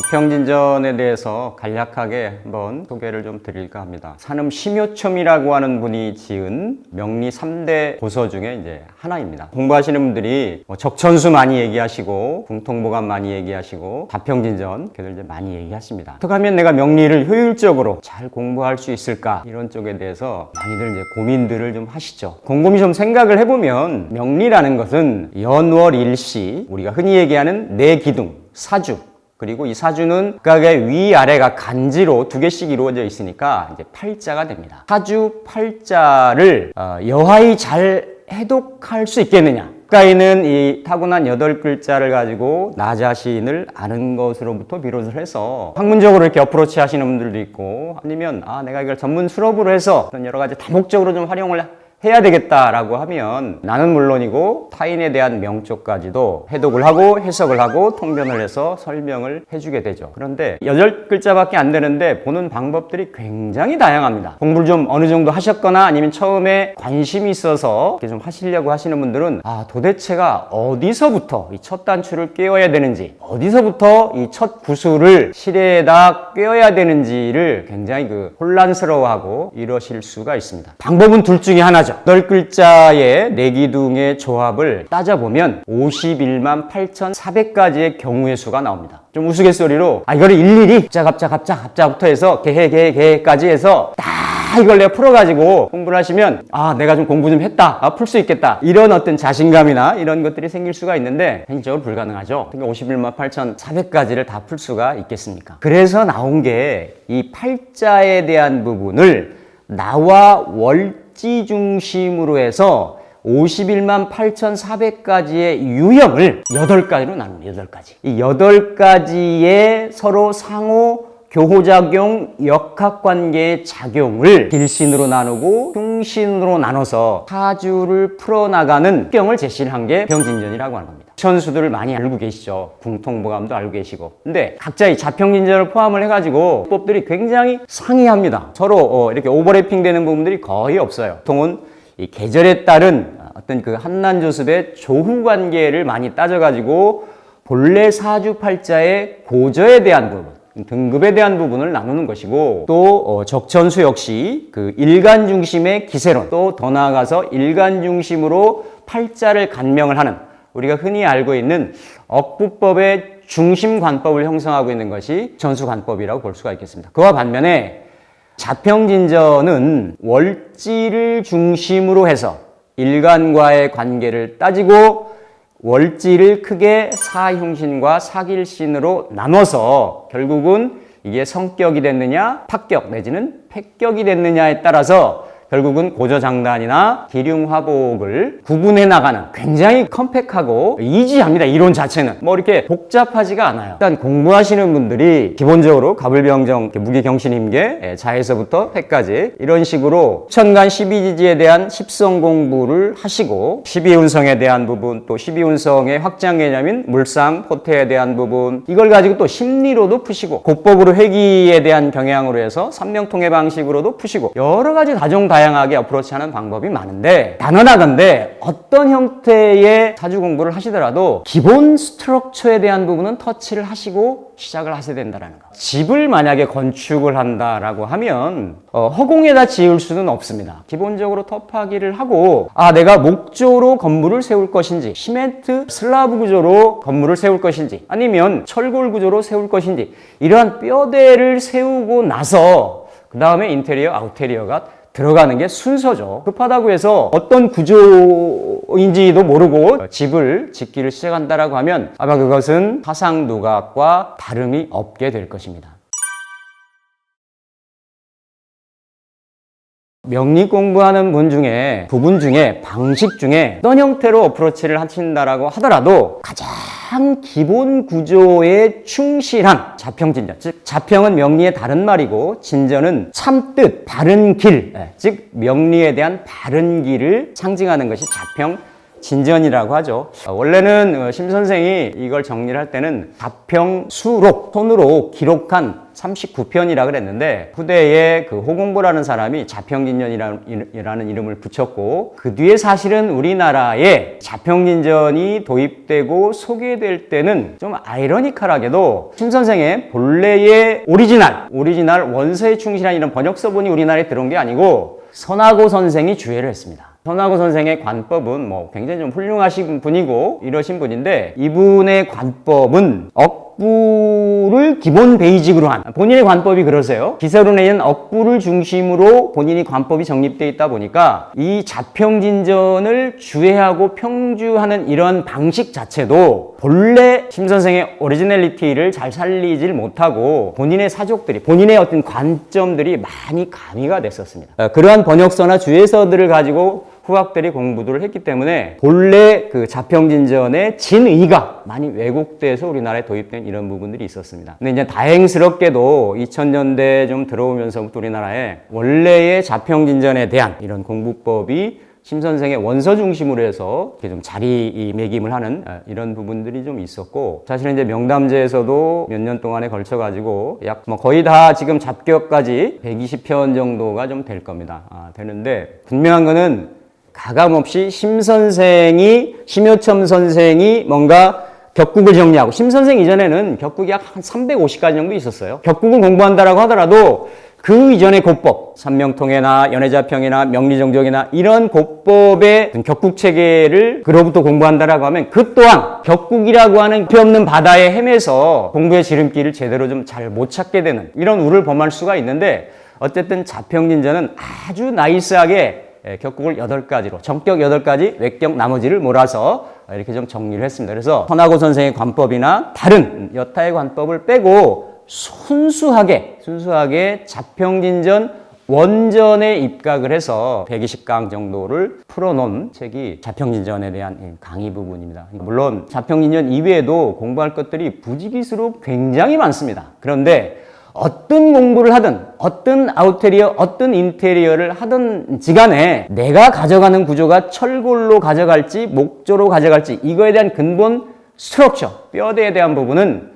자평진전에 대해서 간략하게 한번 소개를 좀 드릴까 합니다. 산음 심효첨이라고 하는 분이 지은 명리 3대 고서 중에 이제 하나입니다. 공부하시는 분들이 뭐 적천수 많이 얘기하시고 궁통보감 많이 얘기하시고 자평진전 걔들 이제 많이 얘기하십니다. 어떻게 하면 내가 명리를 효율적으로 잘 공부할 수 있을까 이런 쪽에 대해서 많이들 이제 고민들을 좀 하시죠. 곰곰이 좀 생각을 해보면 명리라는 것은 연월 일시 우리가 흔히 얘기하는 내 기둥 사주 그리고 이 사주는 각의 위아래가 간지로 두 개씩 이루어져 있으니까 이제 팔자가 됩니다. 사주 팔자를 어, 여하이 잘 해독할 수 있겠느냐? 가까이는 이 타고난 여덟 글자를 가지고 나 자신을 아는 것으로부터 비롯을 해서 학문적으로 이렇게 어프로치 하시는 분들도 있고 아니면 아 내가 이걸 전문 수업으로 해서 여러 가지 다목적으로 좀 활용을 해야 되겠다라고 하면 나는 물론이고 타인에 대한 명쪽까지도 해독을 하고 해석을 하고 통변을 해서 설명을 해주게 되죠. 그런데 여덟 글자밖에 안 되는데 보는 방법들이 굉장히 다양합니다. 공부를 좀 어느 정도 하셨거나 아니면 처음에 관심이 있어서 이렇게 좀 하시려고 하시는 분들은 아 도대체가 어디서부터 이 첫 단추를 꿰어야 되는지 어디서부터 이 첫 구슬을 실에다 꿰어야 되는지를 굉장히 그 혼란스러워하고 이러실 수가 있습니다. 방법은 둘 중에 하나죠. 열 글자의 내기둥의 조합을 따져보면 51만 8,400가지의 경우의 수가 나옵니다. 좀 우스갯소리로 아 이거를 일일이 갑자 갑자 갑자 갑자부터 해서 개해 개해 개까지 해서 다 이걸 내가 풀어가지고 공부를 하시면 아 내가 좀 공부 좀 했다. 아, 풀 수 있겠다. 이런 어떤 자신감이나 이런 것들이 생길 수가 있는데 현실적으로 불가능하죠. 그러니까 51만 8,400가지를 다 풀 수가 있겠습니까? 그래서 나온 게 이 팔자에 대한 부분을 나와 월 지 중심으로 해서 51만 8,400가지의 유형을 8가지로 나눕니다. 8가지. 이 8가지의 서로 상호 교호작용, 역학관계의 작용을 길신으로 나누고 흉신으로 나눠서 사주를 풀어나가는 특경을 제시를 한 게 병진전이라고 하는 겁니다. 천수들을 많이 알고 계시죠. 궁통보감도 알고 계시고. 근데 각자의 자평진전을 포함을 해가지고 법들이 굉장히 상이합니다. 서로 어, 이렇게 오버래핑 되는 부분들이 거의 없어요. 보통은 이 계절에 따른 어떤 그 한난조습의 조후 관계를 많이 따져가지고 본래 사주 팔자의 고저에 대한 부분, 등급에 대한 부분을 나누는 것이고 또 어, 적천수 역시 그 일간 중심의 기세론 또 더 나아가서 일간 중심으로 팔자를 간명을 하는 우리가 흔히 알고 있는 억부법의 중심 관법을 형성하고 있는 것이 전수 관법이라고 볼 수가 있겠습니다. 그와 반면에 자평진전은 월지를 중심으로 해서 일간과의 관계를 따지고 월지를 크게 사흉신과 사길신으로 나눠서 결국은 이게 성격이 됐느냐, 합격 내지는 폐격이 됐느냐에 따라서 결국은 고저장단이나 기륭화복을 구분해 나가는 굉장히 컴팩하고 이지합니다. 이론 자체는. 뭐 이렇게 복잡하지가 않아요. 일단 공부하시는 분들이 기본적으로 가불병정, 무기경신임계, 예, 자에서부터 패까지 이런 식으로 천간 12지지에 대한 십성 공부를 하시고 12운성에 대한 부분 또 12운성의 확장 개념인 물상, 포태에 대한 부분 이걸 가지고 또 심리로도 푸시고 곡법으로 회기에 대한 경향으로 해서 삼명통의 방식으로도 푸시고 여러 가지 다종 다 양하게 어프로치하는 방법이 많은데 단언하건대 어떤 형태의 사주 공부를 하시더라도 기본 스트럭처에 대한 부분은 터치를 하시고 시작을 하셔야 된다는 거. 집을 만약에 건축을 한다라고 하면 어, 허공에다 지을 수는 없습니다. 기본적으로 터파기를 하고 아 내가 목조로 건물을 세울 것인지 시멘트 슬라브 구조로 건물을 세울 것인지 아니면 철골 구조로 세울 것인지 이러한 뼈대를 세우고 나서 그 다음에 인테리어 아우테리어가 들어가는 게 순서죠. 급하다고 해서 어떤 구조인지도 모르고 집을 짓기를 시작한다라고 하면 아마 그것은 사상 누각과 다름이 없게 될 것입니다. 명리 공부하는 분 중에 부분 중에 방식 중에 어떤 형태로 어프로치를 하신다라고 하더라도 가장 기본 구조에 충실한 자평 진전 즉 자평은 명리의 다른 말이고 진전은 참뜻 바른 길, 예, 즉 명리에 대한 바른 길을 상징하는 것이 자평 진전이라고 하죠. 어, 원래는 어, 심 선생이 이걸 정리를 할 때는 가평 수록 손으로 기록한 39편이라 그랬는데 후대에 그 호공보라는 사람이 자평진전이라는 이름을 붙였고 그 뒤에 사실은 우리나라에 자평진전이 도입되고 소개될 때는 좀 아이러니컬하게도 심 선생의 본래의 오리지널 오리지널 원서에 충실한 이런 번역서본이 우리나라에 들어온 게 아니고 선하고 선생이 주회를 했습니다. 선하고 선생의 관법은 뭐 굉장히 좀 훌륭하신 분이고 이러신 분인데 이분의 관법은 억 부를 기본 베이직으로 한 본인의 관법이 그러세요. 기세론에는 억부를 중심으로 본인이 관법이 정립되어 있다 보니까 이 자평진전을 주회하고 평주하는 이런 방식 자체도 본래 심 선생의 오리지널리티를 잘 살리질 못하고 본인의 사족들이 본인의 어떤 관점들이 많이 가미가 됐었습니다. 어, 그러한 번역서나 주회서들을 가지고 후학들이 공부를 했기 때문에 본래 그 자평진전의 진의가 많이 왜곡돼서 우리나라에 도입된 이런 부분들이 있었습니다. 근데 이제 다행스럽게도 2000년대 좀 들어오면서부터 우리나라에 원래의 자평진전에 대한 이런 공부법이 심 선생의 원서 중심으로 해서 이렇게 좀 자리매김을 하는 어, 이런 부분들이 좀 있었고 사실은 이제 명담제에서도 몇 년 동안에 걸쳐 가지고 약 뭐 거의 다 지금 잡격까지 120편 정도가 좀 될 겁니다. 아, 되는데 분명한 거는 가감없이 심 선생이 심효첨 선생이 뭔가 격국을 정리하고 심 선생 이전에는 격국이 약 한 350가지 정도 있었어요. 격국을 공부한다라고 하더라도 그 이전의 고법, 삼명통해나 연해자평이나 명리정적이나 이런 고법의 격국 체계를 그로부터 공부한다라고 하면 그 또한 격국이라고 하는 표 없는 바다에 헤매서 공부의 지름길을 제대로 좀 잘 못 찾게 되는 이런 우를 범할 수가 있는데 어쨌든 자평진전은 아주 나이스하게 예, 격국을 여덟 가지로 정격 여덟 가지 외격 나머지를 몰아서 이렇게 좀 정리를 했습니다. 그래서 선하고 선생의 관법이나 다른 여타의 관법을 빼고 순수하게 순수하게 자평진전 원전에 입각을 해서 120강 정도를 풀어놓은 책이 자평진전에 대한 강의 부분입니다. 물론 자평진전 이외에도 공부할 것들이 부지기수로 굉장히 많습니다. 그런데 어떤 공부를 하든 어떤 아우테리어 어떤 인테리어를 하든 지 간에 내가 가져가는 구조가 철골로 가져갈지 목조로 가져갈지 이거에 대한 근본 스트럭처 뼈대에 대한 부분은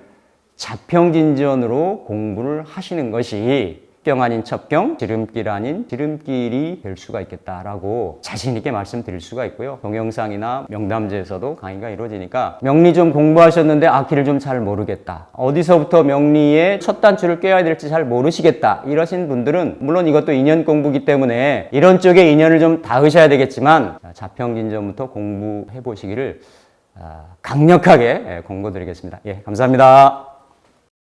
자평진전으로 공부를 하시는 것이 경 아닌 첩경, 지름길 아닌 지름길이 될 수가 있겠다라고 자신 있게 말씀드릴 수가 있고요. 동영상이나 명담제에서도 강의가 이루어지니까 명리 좀 공부하셨는데 악기를 좀 잘 모르겠다. 어디서부터 명리의 첫 단추를 꿰야 될지 잘 모르시겠다. 이러신 분들은 물론 이것도 인연 공부기 때문에 이런 쪽에 인연을 좀 닿으셔야 되겠지만 자평진전부터 공부해 보시기를 아, 강력하게 공고드리겠습니다. 예, 감사합니다.